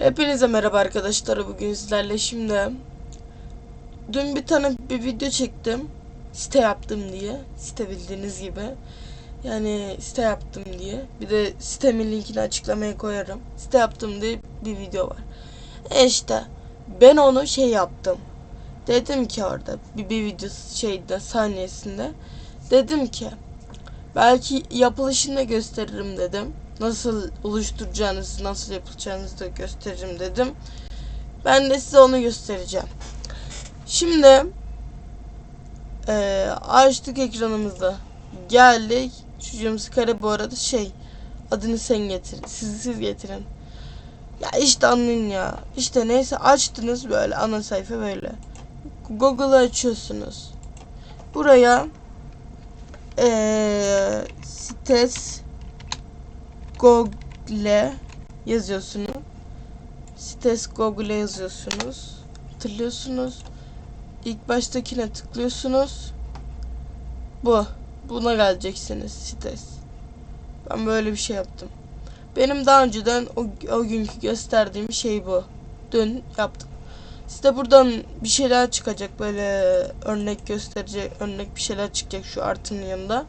Hepinize merhaba arkadaşlar. Bugün sizlerle şimdi dün bir tane bir video çektim. Site yaptım diye. Site bildiğiniz gibi. Yani site yaptım diye. Bir de sitemin linkini açıklamaya koyarım. Site yaptım diye bir video var. E işte ben onu şey yaptım. Dedim ki orada bir, bir video şeyde saniyesinde dedim ki belki yapılışını da gösteririm dedim nasıl oluşturacağınızı, nasıl yapılacağınızı da gösteririm dedim. Ben de size onu göstereceğim. Şimdi eee açtık ekranımızda. Geldik. Çocuğumuz kare bu arada şey adını sen getir. Siz siz getirin. Ya işte anlayın ya. İşte neyse açtınız böyle ana sayfa böyle. Google'ı açıyorsunuz. Buraya eee sites Google yazıyorsunuz. Sites Google yazıyorsunuz. Tıklıyorsunuz. İlk baştakine tıklıyorsunuz. Bu. Buna geleceksiniz sites. Ben böyle bir şey yaptım. Benim daha önceden o, o günkü gösterdiğim şey bu. Dün yaptım. Size buradan bir şeyler çıkacak böyle örnek gösterecek örnek bir şeyler çıkacak şu artının yanında.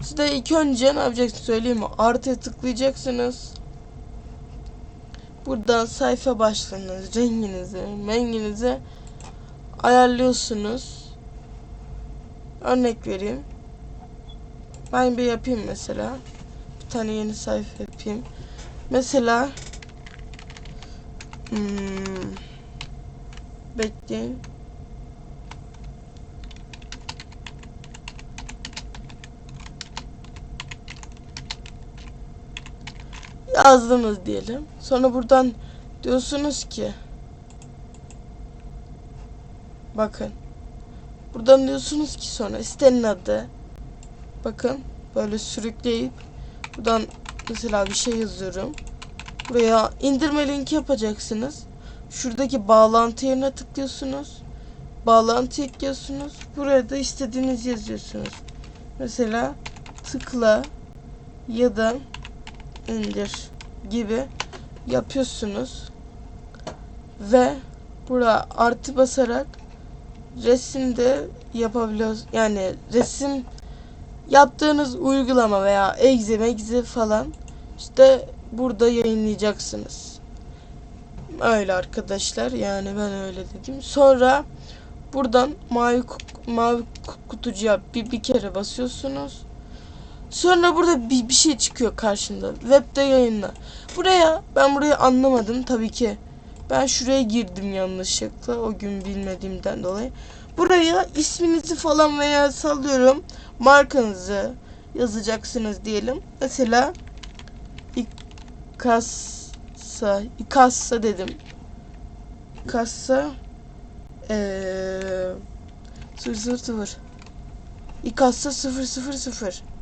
Siz de ilk önce ne yapacaksınız söyleyeyim mi? Artıya tıklayacaksınız. Buradan sayfa başlığınız, renginizi, menginizi ayarlıyorsunuz. Örnek vereyim. Ben bir yapayım mesela. Bir tane yeni sayfa yapayım. Mesela hmm, bekleyin. Yazdınız diyelim. Sonra buradan diyorsunuz ki bakın buradan diyorsunuz ki sonra sitenin adı bakın böyle sürükleyip buradan mesela bir şey yazıyorum. Buraya indirme linki yapacaksınız. Şuradaki bağlantı yerine tıklıyorsunuz. Bağlantı ekliyorsunuz. Buraya da istediğiniz yazıyorsunuz. Mesela tıkla ya da indir gibi yapıyorsunuz. Ve burada artı basarak resimde yapabiliyoruz. Yani resim yaptığınız uygulama veya egze megze falan işte burada yayınlayacaksınız. Öyle arkadaşlar yani ben öyle dedim. Sonra buradan mavi mavi kutucuğa bir, bir kere basıyorsunuz Sonra burada bir, bir şey çıkıyor karşında. Webde yayınla. Buraya ben burayı anlamadım tabii ki. Ben şuraya girdim yanlışlıkla o gün bilmediğimden dolayı. Buraya isminizi falan veya sallıyorum markanızı yazacaksınız diyelim. Mesela İkassa İkassa dedim. İkassa eee 000 İkassa 000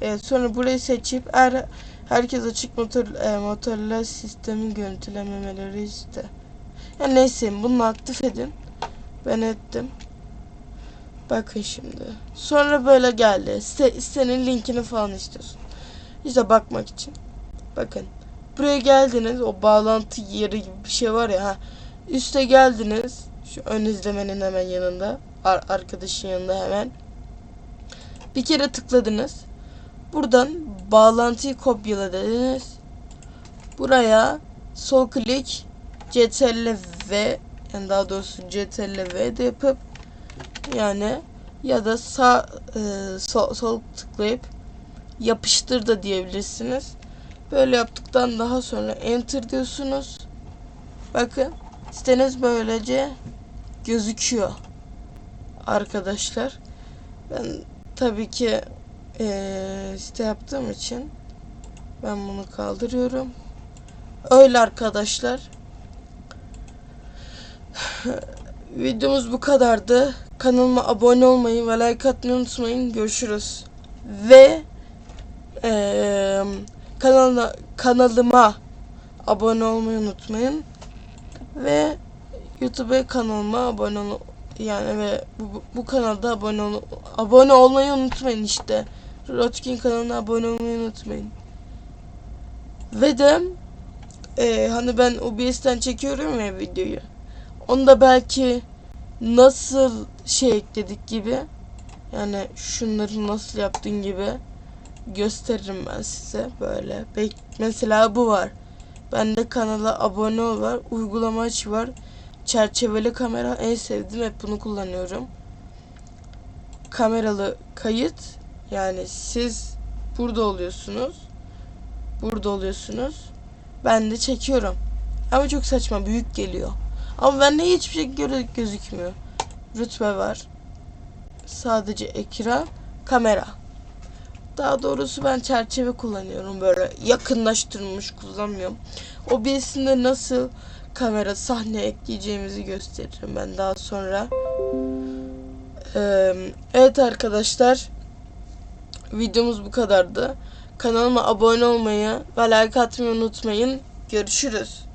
Evet, sonra burayı seçip er, herkes açık motor e, motorla sistemin görüntülememeleri işte. Ya neyse bunu aktif edin. Ben ettim. Bakın şimdi. Sonra böyle geldi. Site, sitenin linkini falan istiyorsun. İşte bakmak için. Bakın. Buraya geldiniz. O bağlantı yeri gibi bir şey var ya. Ha. Üste geldiniz. Şu ön izlemenin hemen yanında. Ar arkadaşın yanında hemen. Bir kere tıkladınız. Buradan bağlantıyı kopyala dediniz. Buraya sol klik CTRL V yani daha doğrusu CTRL V de yapıp yani ya da sağ e, sol, sol tıklayıp yapıştır da diyebilirsiniz. Böyle yaptıktan daha sonra enter diyorsunuz. Bakın siteniz böylece gözüküyor. Arkadaşlar ben tabii ki ee, site yaptığım için ben bunu kaldırıyorum. Öyle arkadaşlar. Videomuz bu kadardı. Kanalıma abone olmayı ve like atmayı unutmayın. Görüşürüz. Ve e, kanalına, kanalıma abone olmayı unutmayın. Ve YouTube kanalıma abone ol yani ve bu, bu kanalda abone ol abone olmayı unutmayın işte. Rotkin kanalına abone olmayı unutmayın. Ve de e, hani ben OBS'ten çekiyorum ya videoyu. Onda belki nasıl şey ekledik gibi yani şunları nasıl yaptın gibi gösteririm ben size böyle. Bek mesela bu var. Bende kanala abone ol var. Uygulama aç var. Çerçeveli kamera en sevdiğim hep bunu kullanıyorum. Kameralı kayıt yani siz burada oluyorsunuz. Burada oluyorsunuz. Ben de çekiyorum. Ama çok saçma büyük geliyor. Ama bende hiçbir şey göre gözükmüyor. Rütbe var. Sadece ekran, kamera. Daha doğrusu ben çerçeve kullanıyorum böyle yakınlaştırılmış kullanmıyorum. OBS'inde nasıl kamera sahne ekleyeceğimizi gösteririm ben daha sonra. Ee, evet arkadaşlar videomuz bu kadardı. Kanalıma abone olmayı ve like atmayı unutmayın. Görüşürüz.